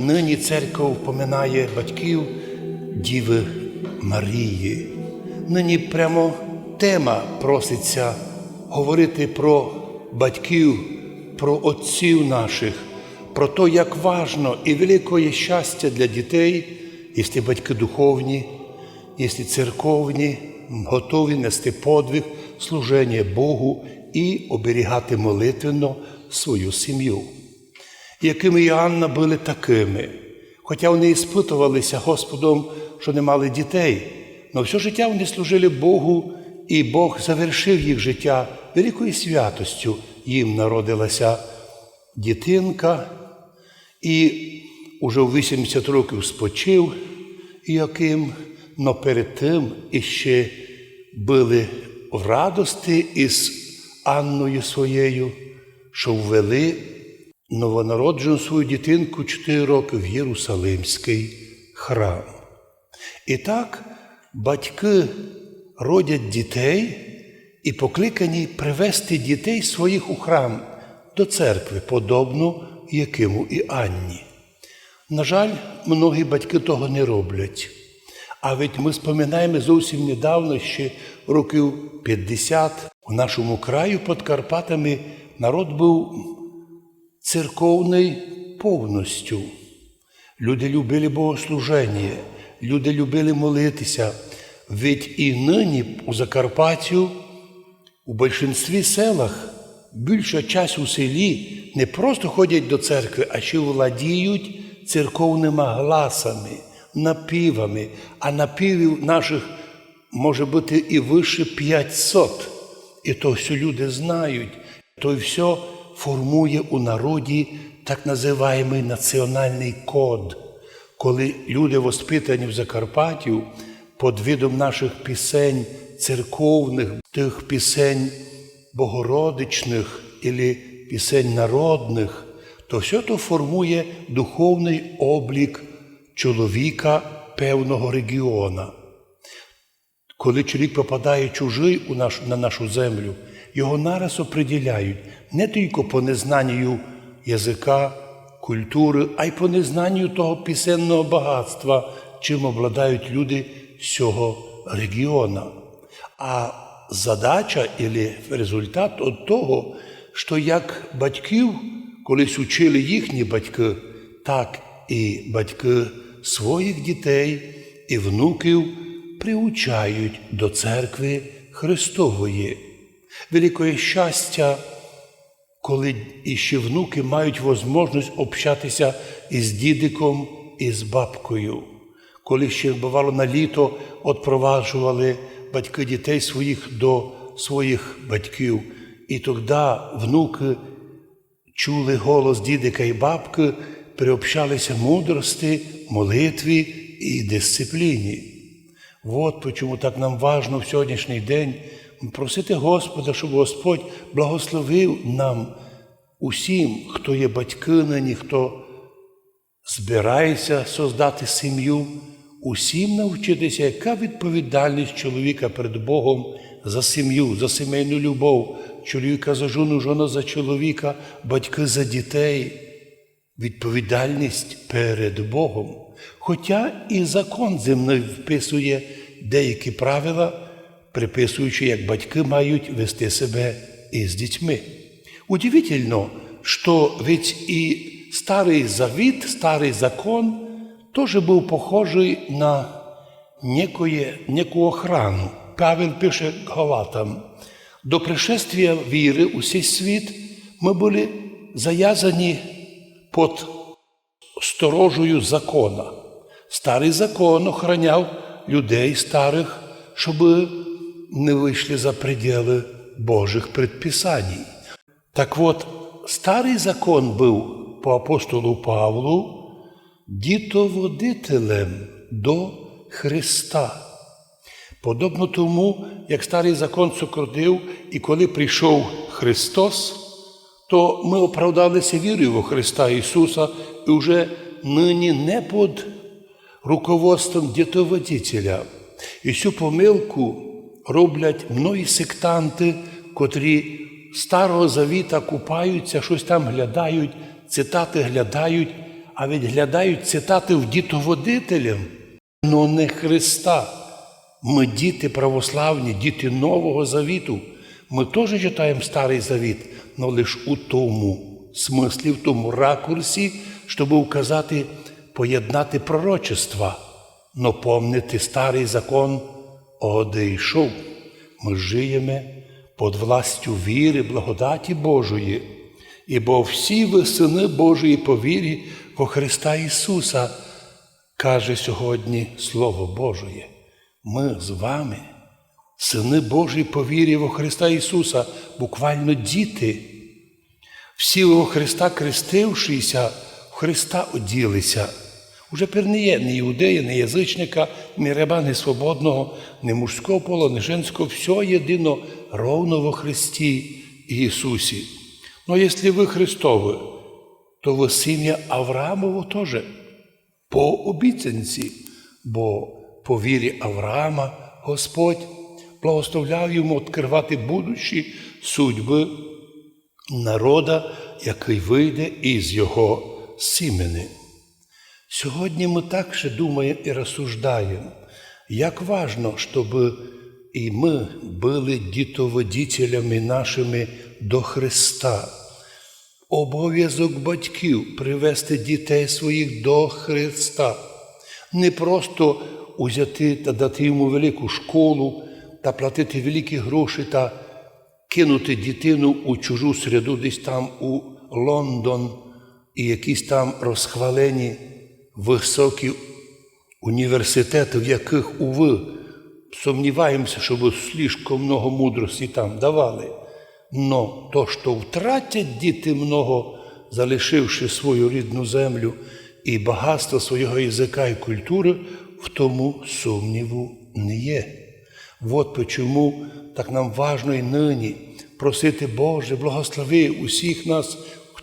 нині церква впоминає батьків Діви Марії. Нині прямо тема проситься говорити про батьків, про отців наших, про те, як важно і велике щастя для дітей, якщо батьки духовні, якщо церковні, готові нести подвиг, служення Богу і оберігати молитвенно свою сім'ю. Якими і Анна були такими, хоча вони і спитувалися Господом, що не мали дітей, але все життя вони служили Богу, і Бог завершив їх життя великою святостю. Їм народилася дитинка, і уже в 80 років спочив Іаким, но перед тим іще були в радості із Анною своєю, що ввели новонароджену свою дитинку 4 роки в Єрусалимський храм. І так батьки родять дітей і покликані привести дітей своїх у храм до церкви, подобно Якиму і Анні. На жаль, многі батьки того не роблять. А ведь ми споминаємо зовсім недавно, ще років 50 у нашому краю під Карпатами народ був церковний повністю. Люди любили богослуження, люди любили молитися. Ведь і нині у Закарпаттю, у більшинстві селах, більша часть у селі не просто ходять до церкви, а ще владіють церковними гласами, напівами, а напівів наших може бути і вище 500. І то все люди знають, то все формує у народі так називаємий національний код, коли люди воспитані в Закарпаттю під видом наших пісень церковних, тих пісень богородичних і пісень народних, то все то формує духовний облік чоловіка певного регіона. Коли чоловік попадає чужий на нашу землю, його нараз оприділяють не тільки по незнанню язика, культури, а й по незнанню того пісенного багатства, чим обладають люди цього регіону. А задача і результат від того, що як батьків колись учили їхні батьки, так і батьки своїх дітей і внуків приучають до церкви Христової. Великое щастя, коли іще внуки мають можливість общатися із дідиком і з бабкою. Коли ще бувало на літо відпроваджували батьки дітей своїх до своїх батьків, і тоді внуки чули голос дідика і бабки, приобщалися мудрості, молитві і дисципліні. От чому так нам важно в сьогоднішній день просити Господа, щоб Господь благословив нам усім, хто є батьки нині, хто збирається создати сім'ю, усім навчитися, яка відповідальність чоловіка перед Богом за сім'ю, за сімейну любов, чоловіка за жону, жона за чоловіка, батьки за дітей. Відповідальність перед Богом. Хоча і закон земний вписує деякі правила, приписуючи, як батьки мають вести себе із дітьми. Удивительно, що ведь і старий завіт, старий закон теж був похожий на некоє, неку охрану. Павел пише Галатам, до пришествия віри у цей світ ми були заязані під сторожею закона. Старий закон охороняв людей старих, щоб не вийшли за пределы Божих предписаний. Так от, старий закон був по апостолу Павлу дітоводителем до Христа. Подобно тому, як старий закон сократив, і коли прийшов Христос, то ми оправдалися вірою во Христа Ісуса і вже нині не під руководством дітоводителя. І цю помилку роблять многі сектанти, котрі старого завіта купаються, щось там глядають, цитати глядають, а відглядають цитати в дітоводителям, но не Христа. Ми діти православні, діти Нового Завіту. Ми теж читаємо Старий Завіт, але лише у тому смислі, в тому ракурсі, щоб указати, поєднати пророчества, но помнити старий закон одійшов. Ми живемо під властю віри, благодаті Божої, ібо всі ви сини Божої по вірі во Христа Ісуса, каже сьогодні Слово Божє. Ми з вами, сини Божі по вірі во Христа Ісуса, буквально діти. Всі во Христа крестившися, в Христа оділися. Уже не є ні іудея, ні язичника, ні раба, ні свободного, ні мужського пола, ні женського, все єдино ровно во Христі Ісусі. Но якщо ви Христові, то ви сім'я Авраамово теж по обіцянці, бо по вірі Авраама Господь благословляв йому відкривати будущі судьби народа, який вийде із його сімени. Сьогодні ми також думаємо і розсуждаємо, як важно, щоб і ми були дітоводителями нашими до Христа. Обов'язок батьків привести дітей своїх до Христа, не просто узяти та дати йому велику школу та платити великі гроші та кинути дитину у чужу середу, десь там у Лондон і якісь там розхвалені високі університети, в яких, уви, сумніваємося, що ви слишком много мудрості там давали. Но то, що втратять діти много, залишивши свою рідну землю і багатство свого язика і культури, в тому сумніву не є. От чому так нам важно і нині просити Боже, благослови усіх нас,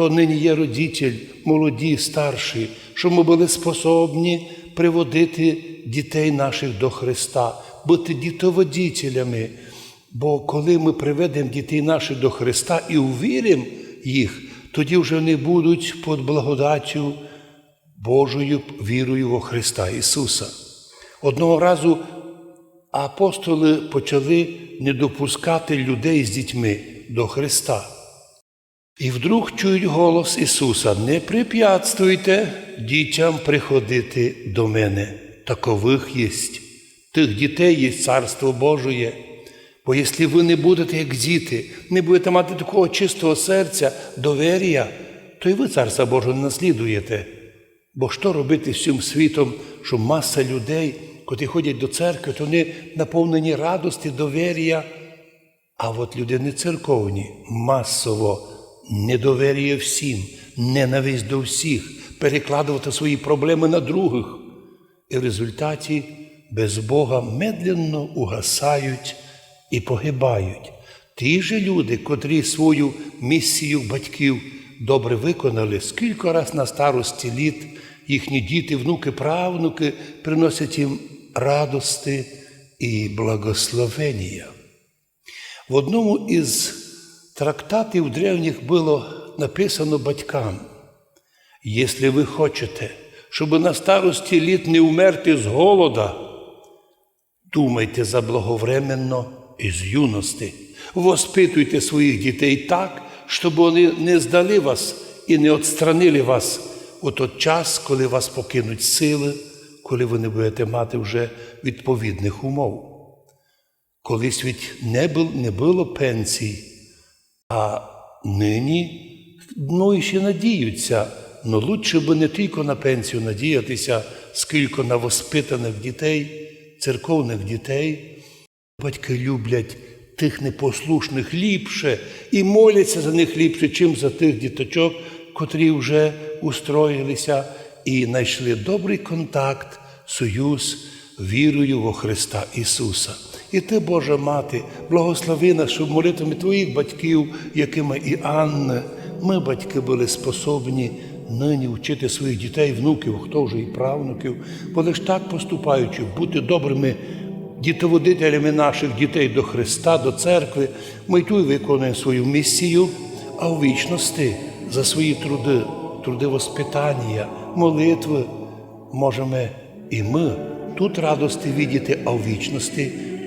хто нині є родитель, молоді, старші, щоб ми були способні приводити дітей наших до Христа, бути дітоводителями. Бо коли ми приведемо дітей наших до Христа і увіримо їх, тоді вже вони будуть під благодаттю Божою вірою во Христа Ісуса. Одного разу апостоли почали не допускати людей з дітьми до Христа. І вдруг чують голос Ісуса: Не препятствуйте дітям приходити до мене. Такових єсть. Тих дітей є Царство Божоє. Бо якщо ви не будете як діти, не будете мати такого чистого серця, довір'я, то й ви Царства Божого не наслідуєте. Бо що робити цим світом, що маса людей, котрі ходять до церкви, то вони наповнені радості, довір'я, а от люди не церковні, масово недовір'я всім, ненависть до всіх, перекладувати свої проблеми на других. І в результаті без Бога медленно угасають і погибають. Ті ж люди, котрі свою місію батьків добре виконали, скільки раз на старості літ їхні діти, внуки, правнуки приносять їм радости і благословення. В одному із трактатів древніх було написано батькам: якщо ви хочете, щоб на старості літ не вмерти з голода, думайте заблаговременно із юності, воспитуйте своїх дітей так, щоб вони не здали вас і не відстранили вас у той час, коли вас покинуть сили, коли ви не будете мати вже відповідних умов. Колись від не було пенсій, а нині ну, і ще надіються, але лучше би не тільки на пенсію надіятися, скільки на воспитаних дітей, церковних дітей. Батьки люблять тих непослушних ліпше і моляться за них ліпше, чим за тих діточок, котрі вже устроїлися і знайшли добрий контакт, союз вірою во Христа Ісуса. І ти, Божа Мати, благослови нас, щоб молитвами Твоїх батьків, якими і Анна, ми, батьки, були способні нині вчити своїх дітей, внуків, хто вже і правнуків, бо лиш так поступаючи, бути добрими дітоводителями наших дітей до Христа, до церкви, ми й тут виконуємо свою місію, а у вічності за свої труди, труди воспитання, молитви можемо і ми тут радости видіти, а в вічності